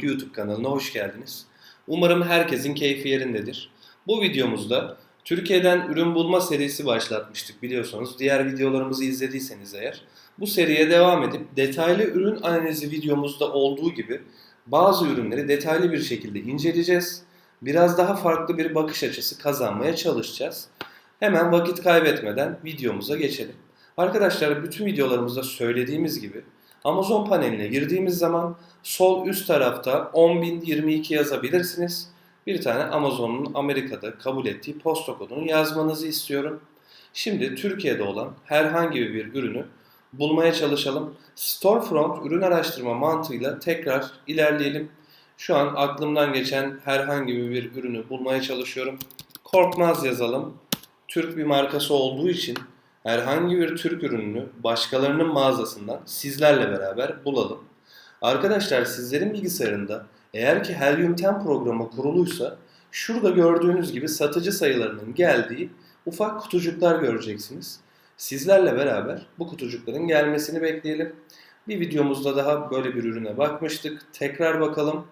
Umut YouTube kanalına hoş geldiniz. Umarım herkesin keyfi yerindedir. Bu videomuzda Türkiye'den ürün bulma serisi başlatmıştık biliyorsunuz. Diğer videolarımızı izlediyseniz eğer. Bu seriye devam edip detaylı ürün analizi videomuzda olduğu gibi bazı ürünleri detaylı bir şekilde inceleyeceğiz. Biraz daha farklı bir bakış açısı kazanmaya çalışacağız. Hemen vakit kaybetmeden videomuza geçelim. Arkadaşlar bütün videolarımızda söylediğimiz gibi Amazon paneline girdiğimiz zaman sol üst tarafta 10.022 yazabilirsiniz. Bir tane Amazon'un Amerika'da kabul ettiği posta kodunu yazmanızı istiyorum. Şimdi Türkiye'de olan herhangi bir ürünü bulmaya çalışalım. Storefront ürün araştırma mantığıyla tekrar ilerleyelim. Şu an aklımdan geçen herhangi bir ürünü bulmaya çalışıyorum. Korkmaz yazalım. Türk bir markası olduğu için herhangi bir Türk ürününü başkalarının mağazasından sizlerle beraber bulalım. Arkadaşlar sizlerin bilgisayarında eğer ki Helium 10 programı kuruluysa şurada gördüğünüz gibi satıcı sayılarının geldiği ufak kutucuklar göreceksiniz. Sizlerle beraber bu kutucukların gelmesini bekleyelim. Bir videomuzda daha böyle bir ürüne bakmıştık. Tekrar bakalım.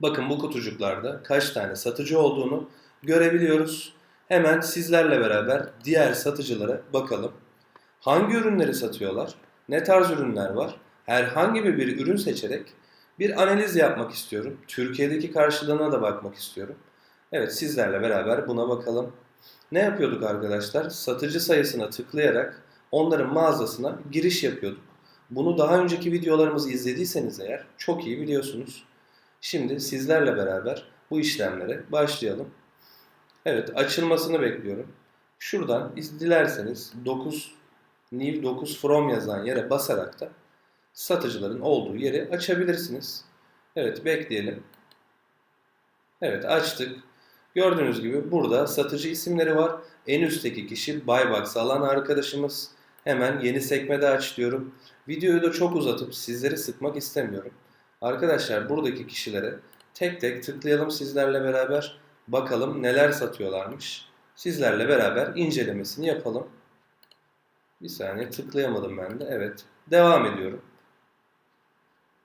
Bakın bu kutucuklarda kaç tane satıcı olduğunu görebiliyoruz. Hemen sizlerle beraber diğer satıcılara bakalım. Hangi ürünleri satıyorlar? Ne tarz ürünler var? Herhangi bir ürün seçerek bir analiz yapmak istiyorum. Türkiye'deki karşılığına da bakmak istiyorum. Evet sizlerle beraber buna bakalım. Ne yapıyorduk arkadaşlar? Satıcı sayısına tıklayarak onların mağazasına giriş yapıyorduk. Bunu daha önceki videolarımızı izlediyseniz eğer çok iyi biliyorsunuz. Şimdi sizlerle beraber bu işlemlere başlayalım. Evet açılmasını bekliyorum. Şuradan dilerseniz 9 new 9 from yazan yere basarak da satıcıların olduğu yeri açabilirsiniz. Evet bekleyelim. Evet açtık. Gördüğünüz gibi burada satıcı isimleri var. En üstteki kişi Buybox alan arkadaşımız. Hemen yeni sekmede aç diyorum. Videoyu da çok uzatıp sizleri sıkmak istemiyorum. Arkadaşlar buradaki kişilere tek tek tıklayalım sizlerle beraber. Bakalım neler satıyorlarmış. Sizlerle beraber incelemesini yapalım. Bir saniye tıklayamadım ben de. Evet. Devam ediyorum.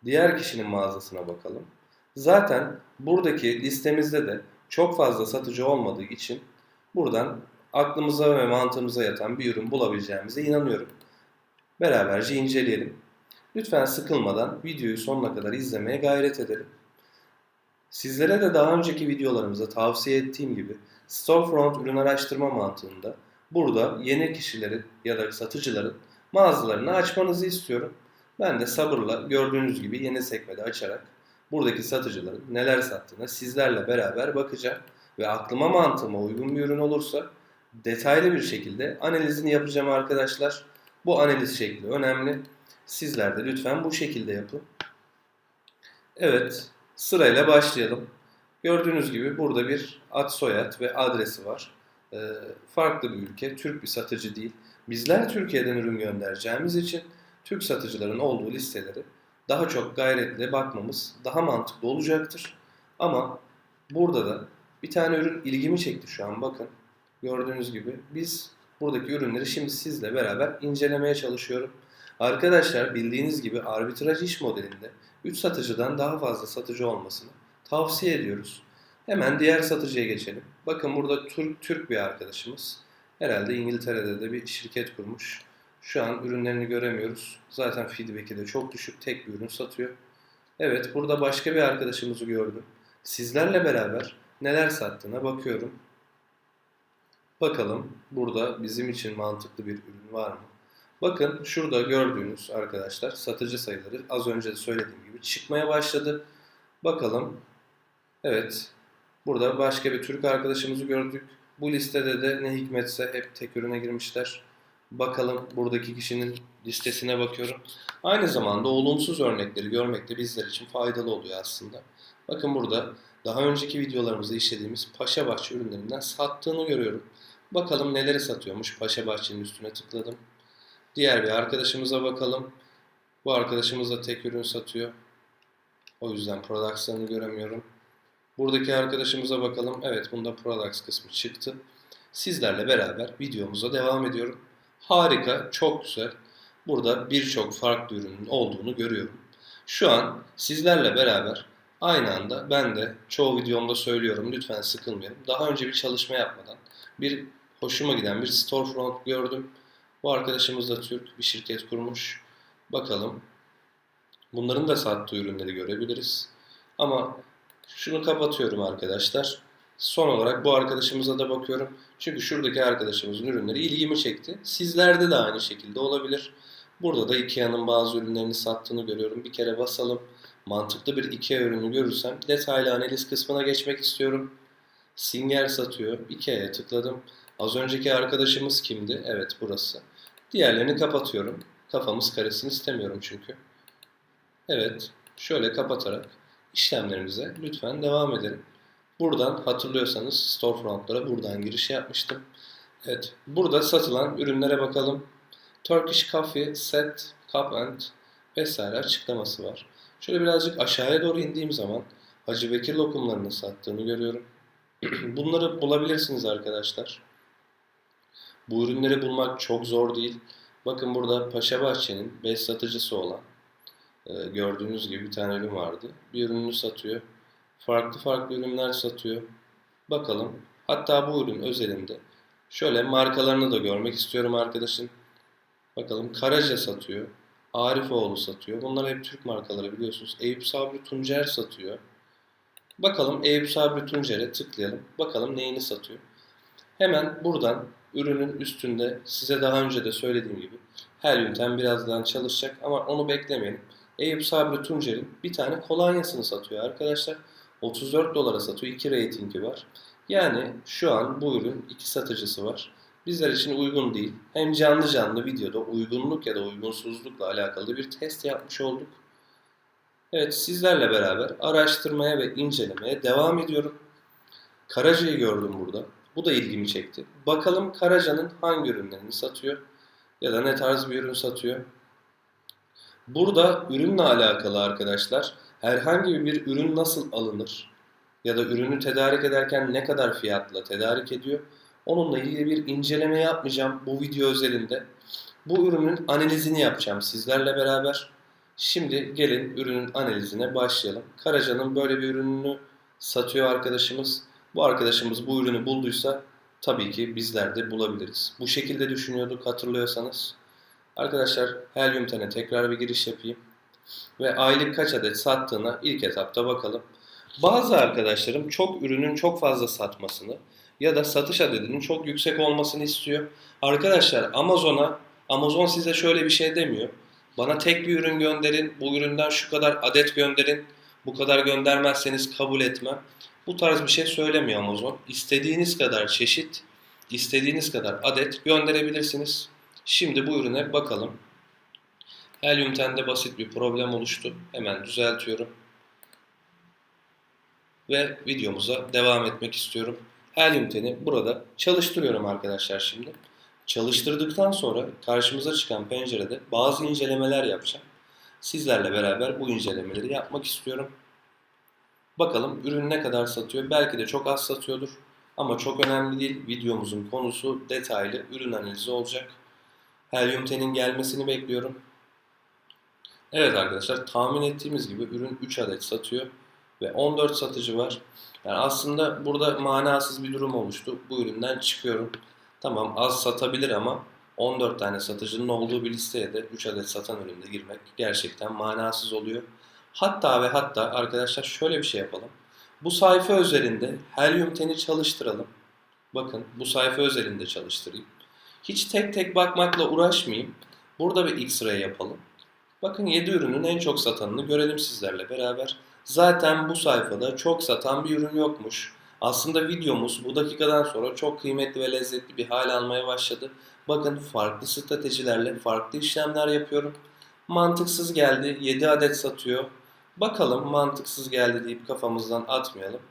Diğer kişinin mağazasına bakalım. Zaten buradaki listemizde de çok fazla satıcı olmadığı için buradan aklımıza ve mantığımıza yatan bir ürün bulabileceğimize inanıyorum. Beraberce inceleyelim. Lütfen sıkılmadan videoyu sonuna kadar izlemeye gayret edelim. Sizlere de daha önceki videolarımızda tavsiye ettiğim gibi Storefront ürün araştırma mantığında burada yeni kişilerin ya da satıcıların mağazalarını açmanızı istiyorum. Ben de sabırla gördüğünüz gibi yeni sekmede açarak buradaki satıcıların neler sattığına sizlerle beraber bakacağım. Ve aklıma mantığıma uygun bir ürün olursa detaylı bir şekilde analizini yapacağım arkadaşlar. Bu analiz şekli önemli. Sizler de lütfen bu şekilde yapın. Evet, sırayla başlayalım. Gördüğünüz gibi burada bir ad soyad ve adresi var. Ee, farklı bir ülke, Türk bir satıcı değil. Bizler Türkiye'den ürün göndereceğimiz için Türk satıcıların olduğu listeleri daha çok gayretle bakmamız daha mantıklı olacaktır. Ama burada da bir tane ürün ilgimi çekti şu an bakın. Gördüğünüz gibi biz buradaki ürünleri şimdi sizle beraber incelemeye çalışıyorum. Arkadaşlar bildiğiniz gibi arbitraj iş modelinde 3 satıcıdan daha fazla satıcı olmasını tavsiye ediyoruz. Hemen diğer satıcıya geçelim. Bakın burada Türk, Türk bir arkadaşımız. Herhalde İngiltere'de de bir şirket kurmuş. Şu an ürünlerini göremiyoruz. Zaten feedback'i de çok düşük. Tek bir ürün satıyor. Evet burada başka bir arkadaşımızı gördüm. Sizlerle beraber neler sattığına bakıyorum. Bakalım burada bizim için mantıklı bir ürün var mı? Bakın şurada gördüğünüz arkadaşlar satıcı sayıları az önce de söylediğim gibi çıkmaya başladı. Bakalım. Evet. Burada başka bir Türk arkadaşımızı gördük. Bu listede de ne hikmetse hep tek ürüne girmişler. Bakalım buradaki kişinin listesine bakıyorum. Aynı zamanda olumsuz örnekleri görmek de bizler için faydalı oluyor aslında. Bakın burada daha önceki videolarımızda işlediğimiz Paşa Bahçe ürünlerinden sattığını görüyorum. Bakalım neleri satıyormuş. Paşa Bahçe'nin üstüne tıkladım. Diğer bir arkadaşımıza bakalım. Bu arkadaşımız da tek ürün satıyor. O yüzden products'larını göremiyorum. Buradaki arkadaşımıza bakalım. Evet bunda products kısmı çıktı. Sizlerle beraber videomuza devam ediyorum. Harika, çok güzel. Burada birçok farklı ürünün olduğunu görüyorum. Şu an sizlerle beraber Aynı anda ben de çoğu videomda söylüyorum lütfen sıkılmayalım. Daha önce bir çalışma yapmadan bir hoşuma giden bir storefront gördüm. Bu arkadaşımız da Türk bir şirket kurmuş. Bakalım. Bunların da sattığı ürünleri görebiliriz. Ama şunu kapatıyorum arkadaşlar. Son olarak bu arkadaşımıza da bakıyorum. Çünkü şuradaki arkadaşımızın ürünleri ilgimi çekti. Sizlerde de aynı şekilde olabilir. Burada da Ikea'nın bazı ürünlerini sattığını görüyorum. Bir kere basalım. Mantıklı bir Ikea ürünü görürsem detaylı analiz kısmına geçmek istiyorum. Singer satıyor. Ikea'ya tıkladım. Az önceki arkadaşımız kimdi? Evet burası. Diğerlerini kapatıyorum. Kafamız karışsın istemiyorum çünkü. Evet. Şöyle kapatarak işlemlerimize lütfen devam edelim. Buradan hatırlıyorsanız storefrontlara buradan giriş yapmıştım. Evet. Burada satılan ürünlere bakalım. Turkish Coffee Set Cup and vesaire açıklaması var. Şöyle birazcık aşağıya doğru indiğim zaman Hacı Bekir lokumlarını sattığını görüyorum. Bunları bulabilirsiniz arkadaşlar. Bu ürünleri bulmak çok zor değil. Bakın burada Paşa Bahçe'nin 5 satıcısı olan e, gördüğünüz gibi bir tane ürün vardı. Bir ürününü satıyor. Farklı farklı ürünler satıyor. Bakalım. Hatta bu ürün özelinde şöyle markalarını da görmek istiyorum arkadaşın. Bakalım Karaca satıyor. Arifoğlu satıyor. Bunlar hep Türk markaları biliyorsunuz. Eyüp Sabri Tuncer satıyor. Bakalım Eyüp Sabri Tuncer'e tıklayalım. Bakalım neyini satıyor. Hemen buradan ürünün üstünde size daha önce de söylediğim gibi her üniten birazdan çalışacak ama onu beklemeyelim. Eyüp Sabri Tuncer'in bir tane kolonyasını satıyor arkadaşlar. 34 dolara satıyor. 2 reytingi var. Yani şu an bu ürün iki satıcısı var. Bizler için uygun değil. Hem canlı canlı videoda uygunluk ya da uygunsuzlukla alakalı bir test yapmış olduk. Evet sizlerle beraber araştırmaya ve incelemeye devam ediyorum. Karaca'yı gördüm burada. Bu da ilgimi çekti. Bakalım Karaca'nın hangi ürünlerini satıyor ya da ne tarz bir ürün satıyor. Burada ürünle alakalı arkadaşlar herhangi bir ürün nasıl alınır ya da ürünü tedarik ederken ne kadar fiyatla tedarik ediyor onunla ilgili bir inceleme yapmayacağım bu video özelinde. Bu ürünün analizini yapacağım sizlerle beraber. Şimdi gelin ürünün analizine başlayalım. Karaca'nın böyle bir ürününü satıyor arkadaşımız. Bu arkadaşımız bu ürünü bulduysa tabii ki bizler de bulabiliriz. Bu şekilde düşünüyorduk hatırlıyorsanız. Arkadaşlar Helium Ten'e tekrar bir giriş yapayım. Ve aylık kaç adet sattığına ilk etapta bakalım. Bazı arkadaşlarım çok ürünün çok fazla satmasını ya da satış adedinin çok yüksek olmasını istiyor. Arkadaşlar Amazon'a Amazon size şöyle bir şey demiyor. Bana tek bir ürün gönderin, bu üründen şu kadar adet gönderin, bu kadar göndermezseniz kabul etmem. Bu tarz bir şey söylemiyor Amazon. İstediğiniz kadar çeşit, istediğiniz kadar adet gönderebilirsiniz. Şimdi bu ürüne bakalım. Helium 10'de basit bir problem oluştu. Hemen düzeltiyorum. Ve videomuza devam etmek istiyorum. Helium 10'i burada çalıştırıyorum arkadaşlar şimdi. Çalıştırdıktan sonra karşımıza çıkan pencerede bazı incelemeler yapacağım. Sizlerle beraber bu incelemeleri yapmak istiyorum. Bakalım ürün ne kadar satıyor. Belki de çok az satıyordur. Ama çok önemli değil. Videomuzun konusu detaylı ürün analizi olacak. Helium 10'in gelmesini bekliyorum. Evet arkadaşlar tahmin ettiğimiz gibi ürün 3 adet satıyor ve 14 satıcı var. Yani aslında burada manasız bir durum oluştu. Bu üründen çıkıyorum. Tamam az satabilir ama 14 tane satıcının olduğu bir listeye de 3 adet satan üründe girmek gerçekten manasız oluyor. Hatta ve hatta arkadaşlar şöyle bir şey yapalım. Bu sayfa üzerinde Helium 10'i çalıştıralım. Bakın bu sayfa üzerinde çalıştırayım. Hiç tek tek bakmakla uğraşmayayım. Burada bir X-ray yapalım. Bakın 7 ürünün en çok satanını görelim sizlerle beraber. Zaten bu sayfada çok satan bir ürün yokmuş. Aslında videomuz bu dakikadan sonra çok kıymetli ve lezzetli bir hal almaya başladı. Bakın farklı stratejilerle farklı işlemler yapıyorum. Mantıksız geldi 7 adet satıyor. Bakalım mantıksız geldi deyip kafamızdan atmayalım.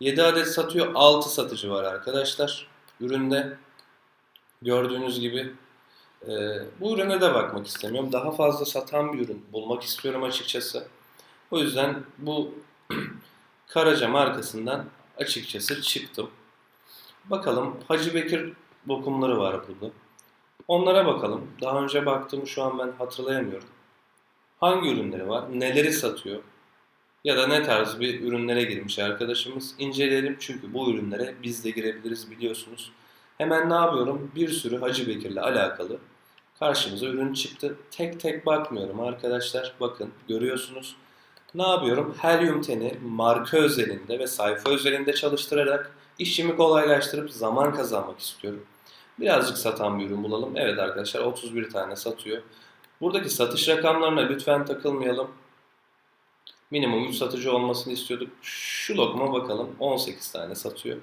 7 adet satıyor 6 satıcı var arkadaşlar. Üründe gördüğünüz gibi e, bu ürüne de bakmak istemiyorum. Daha fazla satan bir ürün bulmak istiyorum açıkçası. O yüzden bu Karaca markasından açıkçası çıktım. Bakalım Hacı Bekir dokumları var burada. Onlara bakalım. Daha önce baktım şu an ben hatırlayamıyorum. Hangi ürünleri var? Neleri satıyor? Ya da ne tarz bir ürünlere girmiş arkadaşımız inceleyelim çünkü bu ürünlere biz de girebiliriz biliyorsunuz. Hemen ne yapıyorum? Bir sürü Hacı Bekir'le alakalı karşımıza ürün çıktı. Tek tek bakmıyorum arkadaşlar. Bakın görüyorsunuz. Ne yapıyorum? Helyum teni marka özelinde ve sayfa özelinde çalıştırarak işimi kolaylaştırıp zaman kazanmak istiyorum. Birazcık satan bir ürün bulalım. Evet arkadaşlar 31 tane satıyor. Buradaki satış rakamlarına lütfen takılmayalım. Minimum 3 satıcı olmasını istiyorduk. Şu lokma bakalım 18 tane satıyor.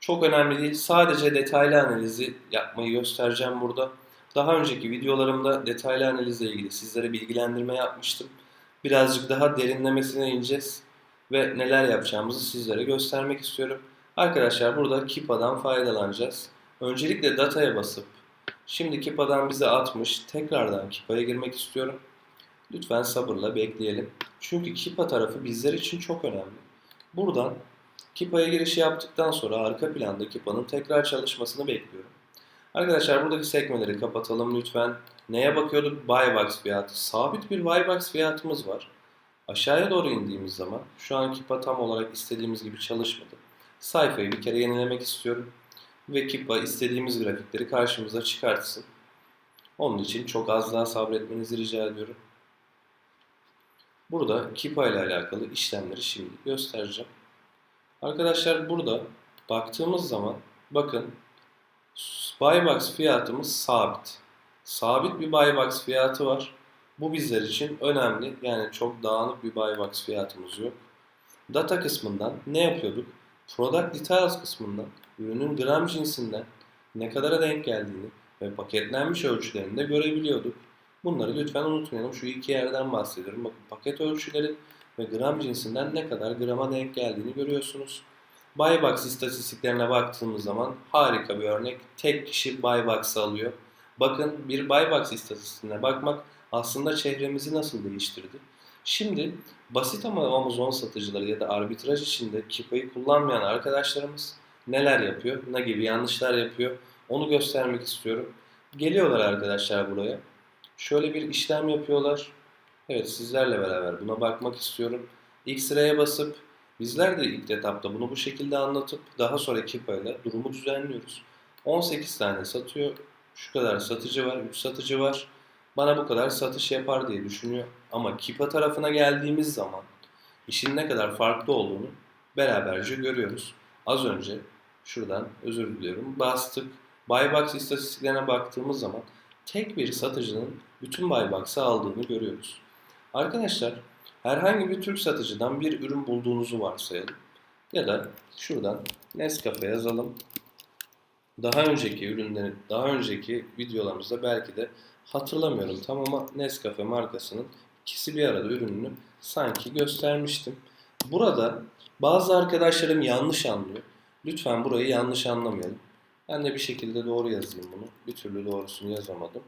Çok önemli değil. Sadece detaylı analizi yapmayı göstereceğim burada. Daha önceki videolarımda detaylı analizle ilgili sizlere bilgilendirme yapmıştım. Birazcık daha derinlemesine ineceğiz ve neler yapacağımızı sizlere göstermek istiyorum. Arkadaşlar burada Kipa'dan faydalanacağız. Öncelikle dataya basıp şimdi Kipa'dan bize atmış tekrardan Kipa'ya girmek istiyorum. Lütfen sabırla bekleyelim. Çünkü Kipa tarafı bizler için çok önemli. Buradan Kipa'ya giriş yaptıktan sonra arka planda Kipa'nın tekrar çalışmasını bekliyorum. Arkadaşlar buradaki sekmeleri kapatalım lütfen. Neye bakıyorduk? Buy box fiyatı. Sabit bir buy box fiyatımız var. Aşağıya doğru indiğimiz zaman şu an Kipa tam olarak istediğimiz gibi çalışmadı. Sayfayı bir kere yenilemek istiyorum. Ve Kipa istediğimiz grafikleri karşımıza çıkartsın. Onun için çok az daha sabretmenizi rica ediyorum. Burada Kipa ile alakalı işlemleri şimdi göstereceğim. Arkadaşlar burada baktığımız zaman bakın Buybox fiyatımız sabit. Sabit bir Buybox fiyatı var. Bu bizler için önemli. Yani çok dağınık bir Buybox fiyatımız yok. Data kısmından ne yapıyorduk? Product Details kısmından ürünün gram cinsinden ne kadara denk geldiğini ve paketlenmiş ölçülerini de görebiliyorduk. Bunları lütfen unutmayalım. Şu iki yerden bahsediyorum. Bakın paket ölçüleri ve gram cinsinden ne kadar grama denk geldiğini görüyorsunuz. Buybox istatistiklerine baktığımız zaman harika bir örnek. Tek kişi Buybox'ı alıyor. Bakın bir Buybox istatistiğine bakmak aslında çehremizi nasıl değiştirdi. Şimdi basit ama Amazon satıcıları ya da arbitraj içinde Kipa'yı kullanmayan arkadaşlarımız neler yapıyor, ne gibi yanlışlar yapıyor onu göstermek istiyorum. Geliyorlar arkadaşlar buraya. Şöyle bir işlem yapıyorlar. Evet sizlerle beraber buna bakmak istiyorum. X sıraya basıp bizler de ilk etapta bunu bu şekilde anlatıp daha sonra Kipa ile durumu düzenliyoruz. 18 tane satıyor. Şu kadar satıcı var, 3 satıcı var. Bana bu kadar satış yapar diye düşünüyor. Ama Kipa tarafına geldiğimiz zaman işin ne kadar farklı olduğunu beraberce görüyoruz. Az önce şuradan özür diliyorum bastık. Buybox istatistiklerine baktığımız zaman tek bir satıcının bütün buybox'ı aldığını görüyoruz. Arkadaşlar herhangi bir Türk satıcıdan bir ürün bulduğunuzu varsayalım. Ya da şuradan Nescafe yazalım. Daha önceki ürünleri, daha önceki videolarımızda belki de hatırlamıyorum tam ama Nescafe markasının ikisi bir arada ürününü sanki göstermiştim. Burada bazı arkadaşlarım yanlış anlıyor. Lütfen burayı yanlış anlamayalım. Ben de bir şekilde doğru yazayım bunu. Bir türlü doğrusunu yazamadım.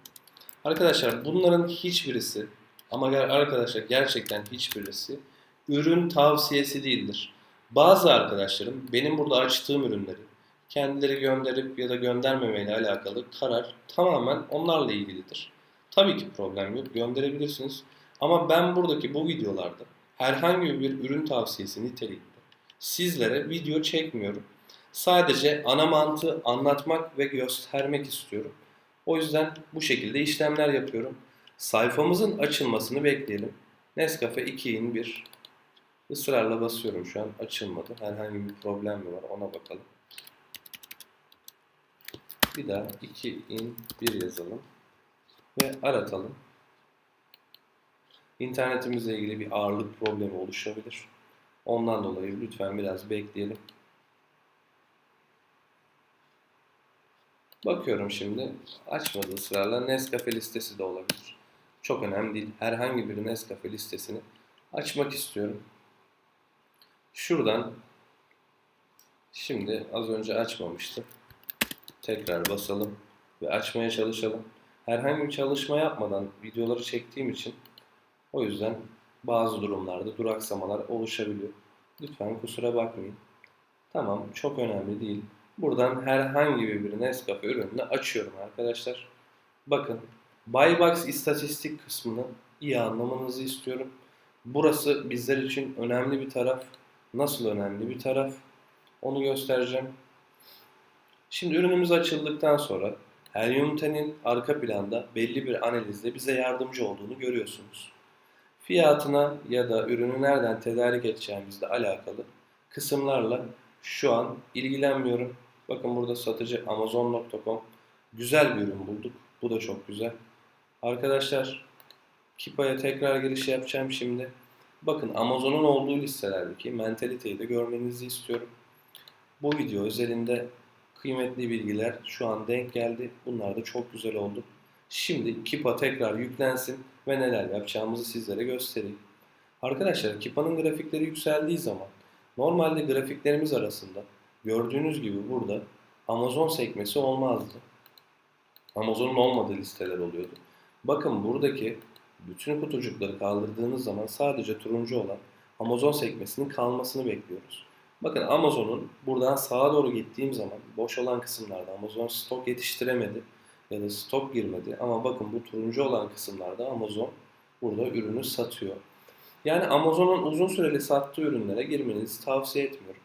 Arkadaşlar bunların hiçbirisi ama arkadaşlar gerçekten hiçbirisi ürün tavsiyesi değildir. Bazı arkadaşlarım benim burada açtığım ürünleri kendileri gönderip ya da göndermemeyle alakalı karar tamamen onlarla ilgilidir. Tabii ki problem yok gönderebilirsiniz. Ama ben buradaki bu videolarda herhangi bir ürün tavsiyesi nitelikte sizlere video çekmiyorum. Sadece ana mantığı anlatmak ve göstermek istiyorum. O yüzden bu şekilde işlemler yapıyorum. Sayfamızın açılmasını bekleyelim. Nescafe 2 in 1. Israrla basıyorum şu an. Açılmadı. Herhangi bir problem mi var ona bakalım. Bir daha 2 in 1 yazalım. Ve aratalım. İnternetimizle ilgili bir ağırlık problemi oluşabilir. Ondan dolayı lütfen biraz bekleyelim. Bakıyorum şimdi. Açmadı ısrarla. Nescafe listesi de olabilir. Çok önemli değil. Herhangi bir Nescafe listesini açmak istiyorum. Şuradan şimdi az önce açmamıştım. Tekrar basalım ve açmaya çalışalım. Herhangi bir çalışma yapmadan videoları çektiğim için o yüzden bazı durumlarda duraksamalar oluşabiliyor. Lütfen kusura bakmayın. Tamam çok önemli değil. Buradan herhangi bir Nescafe ürününü açıyorum arkadaşlar. Bakın Buybox istatistik kısmını iyi anlamanızı istiyorum. Burası bizler için önemli bir taraf. Nasıl önemli bir taraf? Onu göstereceğim. Şimdi ürünümüz açıldıktan sonra Helium-10'in arka planda belli bir analizde bize yardımcı olduğunu görüyorsunuz. Fiyatına ya da ürünü nereden tedarik edeceğimizle alakalı kısımlarla şu an ilgilenmiyorum. Bakın burada satıcı Amazon.com güzel bir ürün bulduk. Bu da çok güzel. Arkadaşlar Kipa'ya tekrar giriş yapacağım şimdi. Bakın Amazon'un olduğu listelerdeki mentaliteyi de görmenizi istiyorum. Bu video özelinde kıymetli bilgiler şu an denk geldi. Bunlar da çok güzel oldu. Şimdi Kipa tekrar yüklensin ve neler yapacağımızı sizlere göstereyim. Arkadaşlar Kipa'nın grafikleri yükseldiği zaman normalde grafiklerimiz arasında gördüğünüz gibi burada Amazon sekmesi olmazdı. Amazon'un olmadığı listeler oluyordu. Bakın buradaki bütün kutucukları kaldırdığınız zaman sadece turuncu olan Amazon sekmesinin kalmasını bekliyoruz. Bakın Amazon'un buradan sağa doğru gittiğim zaman boş olan kısımlarda Amazon stok yetiştiremedi ya da stok girmedi. Ama bakın bu turuncu olan kısımlarda Amazon burada ürünü satıyor. Yani Amazon'un uzun süreli sattığı ürünlere girmenizi tavsiye etmiyorum.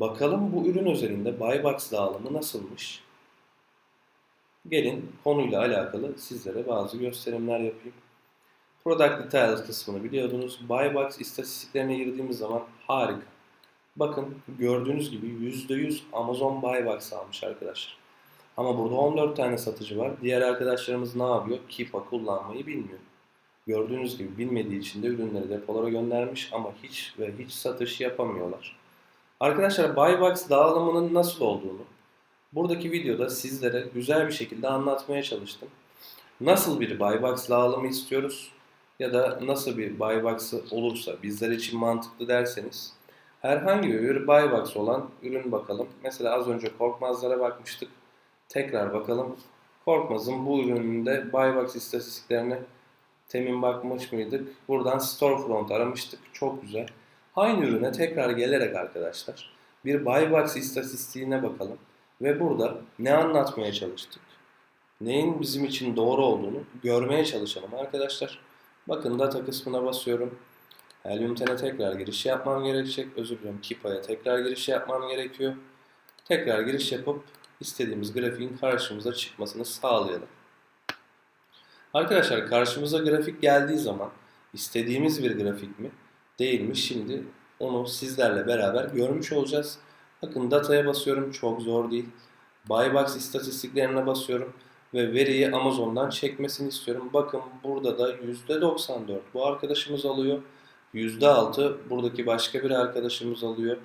Bakalım bu ürün özelinde buy box dağılımı nasılmış? Gelin konuyla alakalı sizlere bazı gösterimler yapayım. Product Details kısmını biliyordunuz. Buy box istatistiklerine girdiğimiz zaman harika. Bakın gördüğünüz gibi %100 Amazon Buy Box almış arkadaşlar. Ama burada 14 tane satıcı var. Diğer arkadaşlarımız ne yapıyor? Keepa kullanmayı bilmiyor. Gördüğünüz gibi bilmediği için de ürünleri depolara göndermiş ama hiç ve hiç satış yapamıyorlar. Arkadaşlar Buy Box dağılımının nasıl olduğunu buradaki videoda sizlere güzel bir şekilde anlatmaya çalıştım. Nasıl bir Buy Box dağılımı istiyoruz ya da nasıl bir Buy Box'ı olursa bizler için mantıklı derseniz herhangi bir buy box olan ürün bakalım. Mesela az önce Korkmazlara bakmıştık. Tekrar bakalım. Korkmaz'ın bu ürününde buy box istatistiklerine temin bakmış mıydık? Buradan storefront aramıştık. Çok güzel. Aynı ürüne tekrar gelerek arkadaşlar bir buy box istatistiğine bakalım. Ve burada ne anlatmaya çalıştık? Neyin bizim için doğru olduğunu görmeye çalışalım arkadaşlar. Bakın data kısmına basıyorum. Helium 10'e tekrar giriş yapmam gerekecek. Özür dilerim Kipa'ya tekrar giriş yapmam gerekiyor. Tekrar giriş yapıp istediğimiz grafiğin karşımıza çıkmasını sağlayalım. Arkadaşlar karşımıza grafik geldiği zaman istediğimiz bir grafik mi değil mi şimdi onu sizlerle beraber görmüş olacağız. Bakın dataya basıyorum çok zor değil. Buybox istatistiklerine basıyorum ve veriyi Amazon'dan çekmesini istiyorum. Bakın burada da %94 bu arkadaşımız alıyor. %6 buradaki başka bir arkadaşımız alıyor.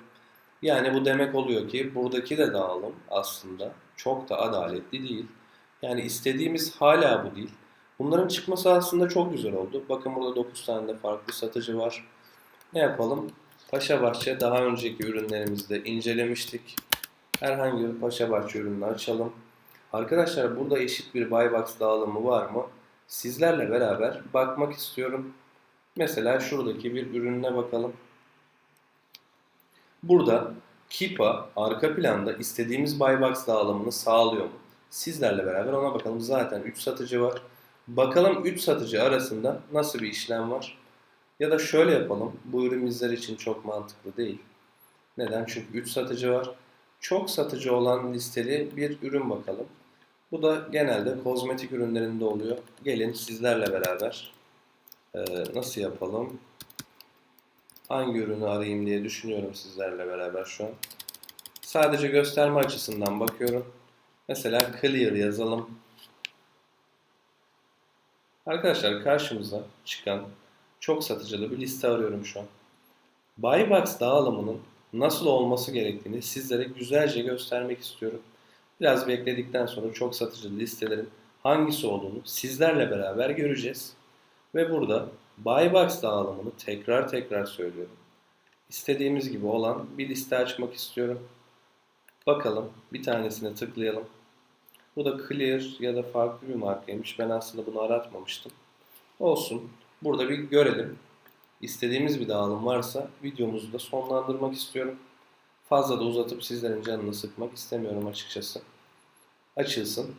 Yani bu demek oluyor ki buradaki de dağılım aslında çok da adaletli değil. Yani istediğimiz hala bu değil. Bunların çıkması aslında çok güzel oldu. Bakın burada 9 tane de farklı satıcı var. Ne yapalım? Paşa Bahçe daha önceki ürünlerimizde incelemiştik. Herhangi bir Paşa Bahçe ürününü açalım. Arkadaşlar burada eşit bir buy dağılımı var mı? Sizlerle beraber bakmak istiyorum. Mesela şuradaki bir ürününe bakalım. Burada Kipa arka planda istediğimiz buy dağılımını sağlıyor mu? Sizlerle beraber ona bakalım. Zaten 3 satıcı var. Bakalım 3 satıcı arasında nasıl bir işlem var? Ya da şöyle yapalım. Bu ürün bizler için çok mantıklı değil. Neden? Çünkü 3 satıcı var. Çok satıcı olan listeli bir ürün bakalım. Bu da genelde kozmetik ürünlerinde oluyor. Gelin sizlerle beraber ee, nasıl yapalım? Hangi ürünü arayayım diye düşünüyorum sizlerle beraber şu an. Sadece gösterme açısından bakıyorum. Mesela clear yazalım. Arkadaşlar karşımıza çıkan çok satıcılı bir liste arıyorum şu an. Buy box dağılımının nasıl olması gerektiğini sizlere güzelce göstermek istiyorum. Biraz bekledikten sonra çok satıcılı listelerin hangisi olduğunu sizlerle beraber göreceğiz. Ve burada buy box dağılımını tekrar tekrar söylüyorum. İstediğimiz gibi olan bir liste açmak istiyorum. Bakalım bir tanesine tıklayalım. Bu da Clear ya da farklı bir markaymış. Ben aslında bunu aratmamıştım. Olsun. Burada bir görelim. İstediğimiz bir dağılım varsa videomuzu da sonlandırmak istiyorum. Fazla da uzatıp sizlerin canını sıkmak istemiyorum açıkçası. Açılsın.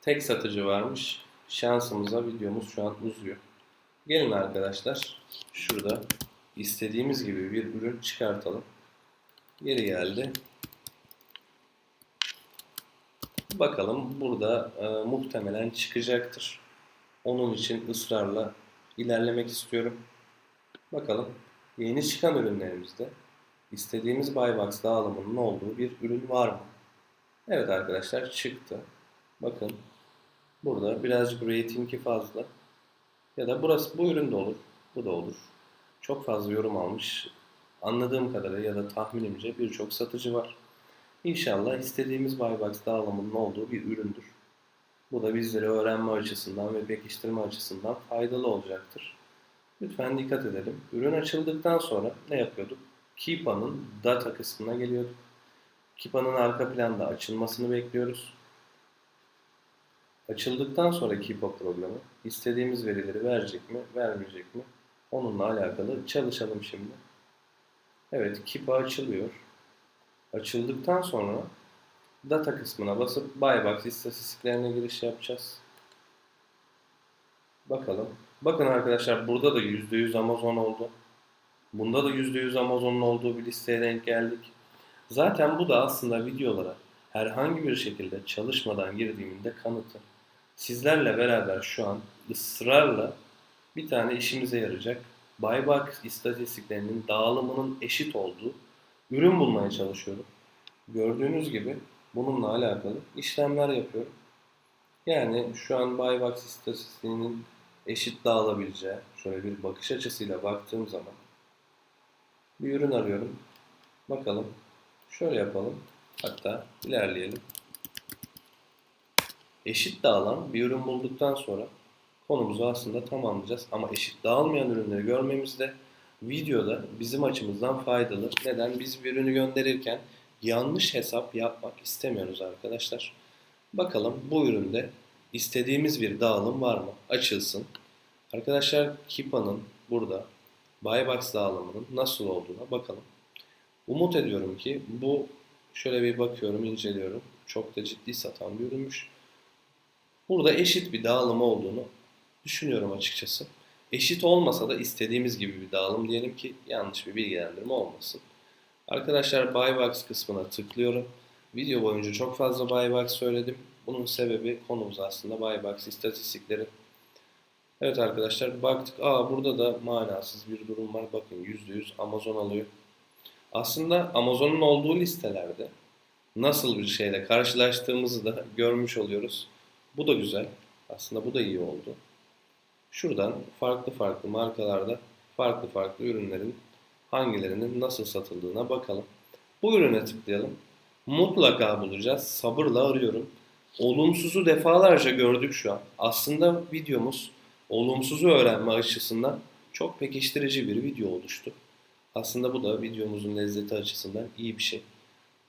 Tek satıcı varmış. Şansımıza videomuz şu an uzuyor. Gelin arkadaşlar şurada istediğimiz gibi bir ürün çıkartalım. Geri geldi. Bakalım burada e, muhtemelen çıkacaktır. Onun için ısrarla ilerlemek istiyorum. Bakalım yeni çıkan ürünlerimizde istediğimiz Buybox dağılımının olduğu bir ürün var mı? Evet arkadaşlar çıktı. Bakın burada birazcık ratingi fazla. Ya da burası bu ürün de olur. Bu da olur. Çok fazla yorum almış. Anladığım kadarıyla ya da tahminimce birçok satıcı var. İnşallah istediğimiz Buybox dağılımının olduğu bir üründür. Bu da bizlere öğrenme açısından ve pekiştirme açısından faydalı olacaktır. Lütfen dikkat edelim. Ürün açıldıktan sonra ne yapıyorduk? Kipa'nın data kısmına geliyorduk. Kipa'nın arka planda açılmasını bekliyoruz. Açıldıktan sonra Kipa programı istediğimiz verileri verecek mi, vermeyecek mi? Onunla alakalı çalışalım şimdi. Evet, Kipa açılıyor. Açıldıktan sonra data kısmına basıp Buybox istatistiklerine giriş yapacağız. Bakalım. Bakın arkadaşlar burada da %100 Amazon oldu. Bunda da %100 Amazon'un olduğu bir listeye denk geldik. Zaten bu da aslında videolara herhangi bir şekilde çalışmadan girdiğimin de kanıtı. Sizlerle beraber şu an ısrarla bir tane işimize yarayacak buybox istatistiklerinin dağılımının eşit olduğu ürün bulmaya çalışıyorum. Gördüğünüz gibi bununla alakalı işlemler yapıyorum. Yani şu an buybox istatistiğinin eşit dağılabileceği şöyle bir bakış açısıyla baktığım zaman bir ürün arıyorum. Bakalım. Şöyle yapalım. Hatta ilerleyelim. Eşit dağılan bir ürün bulduktan sonra konumuzu aslında tamamlayacağız. Ama eşit dağılmayan ürünleri görmemiz de videoda bizim açımızdan faydalı. Neden? Biz bir ürünü gönderirken yanlış hesap yapmak istemiyoruz arkadaşlar. Bakalım bu üründe istediğimiz bir dağılım var mı? Açılsın. Arkadaşlar Kipa'nın burada Buybox dağılımının nasıl olduğuna bakalım. Umut ediyorum ki bu şöyle bir bakıyorum, inceliyorum. Çok da ciddi satan bir ürünmüş. Burada eşit bir dağılım olduğunu düşünüyorum açıkçası. Eşit olmasa da istediğimiz gibi bir dağılım diyelim ki yanlış bir bilgilendirme olmasın. Arkadaşlar Buybox kısmına tıklıyorum. Video boyunca çok fazla Buybox söyledim. Bunun sebebi konumuz aslında Buybox istatistikleri. Evet arkadaşlar baktık. Aa burada da manasız bir durum var. Bakın %100 Amazon alıyor. Aslında Amazon'un olduğu listelerde nasıl bir şeyle karşılaştığımızı da görmüş oluyoruz. Bu da güzel. Aslında bu da iyi oldu. Şuradan farklı farklı markalarda farklı farklı ürünlerin hangilerinin nasıl satıldığına bakalım. Bu ürüne tıklayalım. Mutlaka bulacağız. Sabırla arıyorum. Olumsuzu defalarca gördük şu an. Aslında videomuz olumsuzu öğrenme açısından çok pekiştirici bir video oluştu. Aslında bu da videomuzun lezzeti açısından iyi bir şey.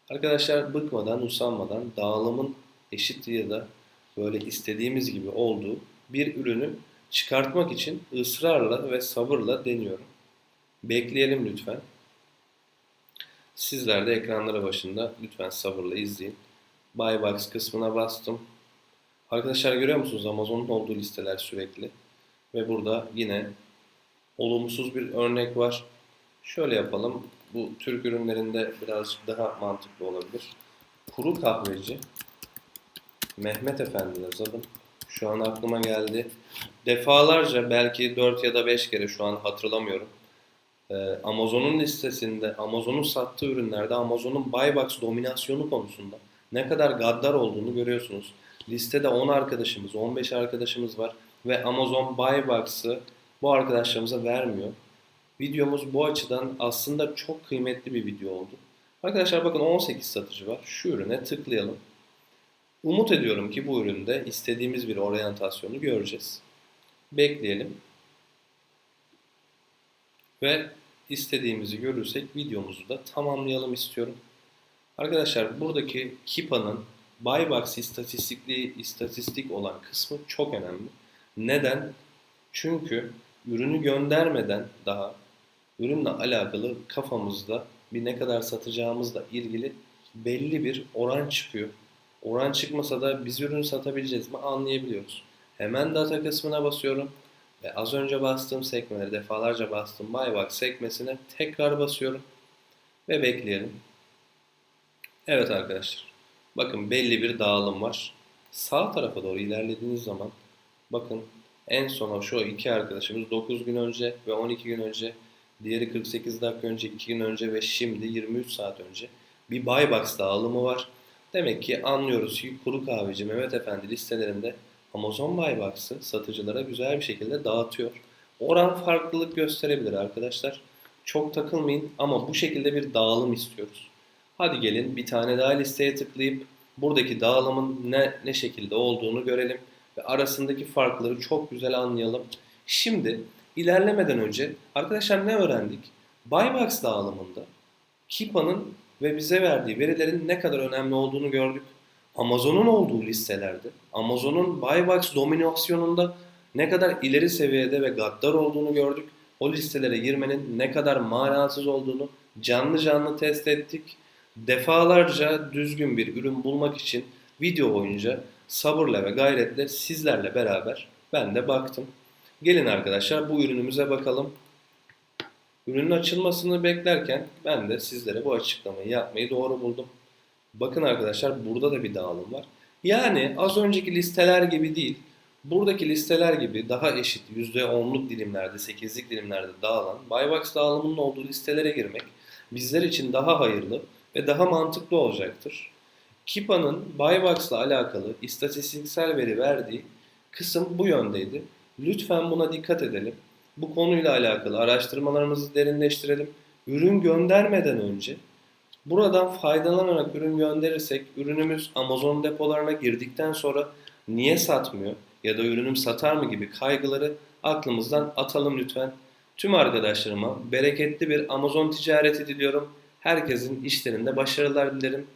Arkadaşlar bıkmadan, usanmadan dağılımın eşit ya da böyle istediğimiz gibi olduğu bir ürünü çıkartmak için ısrarla ve sabırla deniyorum. Bekleyelim lütfen. Sizler de ekranları başında lütfen sabırla izleyin. Buybox kısmına bastım. Arkadaşlar görüyor musunuz Amazon'un olduğu listeler sürekli. Ve burada yine olumsuz bir örnek var. Şöyle yapalım. Bu Türk ürünlerinde birazcık daha mantıklı olabilir. Kuru kahveci Mehmet Efendi yazalım. Şu an aklıma geldi. Defalarca belki 4 ya da 5 kere şu an hatırlamıyorum. Ee, Amazon'un listesinde, Amazon'un sattığı ürünlerde Amazon'un Buybox dominasyonu konusunda ne kadar gaddar olduğunu görüyorsunuz. Listede 10 arkadaşımız, 15 arkadaşımız var ve Amazon Buybox'ı bu arkadaşlarımıza vermiyor. Videomuz bu açıdan aslında çok kıymetli bir video oldu. Arkadaşlar bakın 18 satıcı var. Şu ürüne tıklayalım. Umut ediyorum ki bu üründe istediğimiz bir oryantasyonu göreceğiz. Bekleyelim. Ve istediğimizi görürsek videomuzu da tamamlayalım istiyorum. Arkadaşlar buradaki Kipa'nın Buybox istatistikli istatistik olan kısmı çok önemli. Neden? Çünkü ürünü göndermeden daha ürünle alakalı kafamızda bir ne kadar satacağımızla ilgili belli bir oran çıkıyor. Oran çıkmasa da biz ürünü satabileceğiz mi anlayabiliyoruz. Hemen data kısmına basıyorum. Ve az önce bastığım sekmeleri defalarca bastım buy box sekmesine tekrar basıyorum ve bekleyelim. Evet arkadaşlar. Bakın belli bir dağılım var. Sağ tarafa doğru ilerlediğiniz zaman bakın en sona şu iki arkadaşımız 9 gün önce ve 12 gün önce, diğeri 48 dakika önce, 2 gün önce ve şimdi 23 saat önce bir buy box dağılımı var. Demek ki anlıyoruz ki kuru kahveci Mehmet Efendi listelerinde Amazon Buy satıcılara güzel bir şekilde dağıtıyor. Oran farklılık gösterebilir arkadaşlar. Çok takılmayın ama bu şekilde bir dağılım istiyoruz. Hadi gelin bir tane daha listeye tıklayıp buradaki dağılımın ne, ne şekilde olduğunu görelim ve arasındaki farkları çok güzel anlayalım. Şimdi ilerlemeden önce arkadaşlar ne öğrendik? Buybox dağılımında Kipa'nın ve bize verdiği verilerin ne kadar önemli olduğunu gördük. Amazon'un olduğu listelerde, Amazon'un Buybox dominasyonunda ne kadar ileri seviyede ve gaddar olduğunu gördük. O listelere girmenin ne kadar manasız olduğunu canlı canlı test ettik. Defalarca düzgün bir ürün bulmak için video boyunca sabırla ve gayretle sizlerle beraber ben de baktım. Gelin arkadaşlar bu ürünümüze bakalım. Ürünün açılmasını beklerken ben de sizlere bu açıklamayı yapmayı doğru buldum. Bakın arkadaşlar burada da bir dağılım var. Yani az önceki listeler gibi değil, buradaki listeler gibi daha eşit %10'luk dilimlerde, 8'lik dilimlerde dağılan Buybox dağılımının olduğu listelere girmek bizler için daha hayırlı ve daha mantıklı olacaktır. Kipa'nın Buybox'la alakalı istatistiksel veri verdiği kısım bu yöndeydi. Lütfen buna dikkat edelim. Bu konuyla alakalı araştırmalarımızı derinleştirelim. Ürün göndermeden önce buradan faydalanarak ürün gönderirsek ürünümüz Amazon depolarına girdikten sonra niye satmıyor ya da ürünüm satar mı gibi kaygıları aklımızdan atalım lütfen. Tüm arkadaşlarıma bereketli bir Amazon ticareti diliyorum. Herkesin işlerinde başarılar dilerim.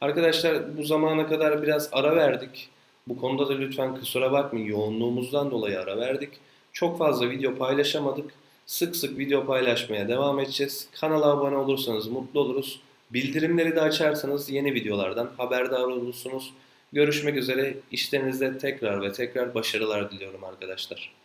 Arkadaşlar bu zamana kadar biraz ara verdik. Bu konuda da lütfen kusura bakmayın yoğunluğumuzdan dolayı ara verdik. Çok fazla video paylaşamadık. Sık sık video paylaşmaya devam edeceğiz. Kanala abone olursanız mutlu oluruz. Bildirimleri de açarsanız yeni videolardan haberdar olursunuz. Görüşmek üzere. İşlerinizde tekrar ve tekrar başarılar diliyorum arkadaşlar.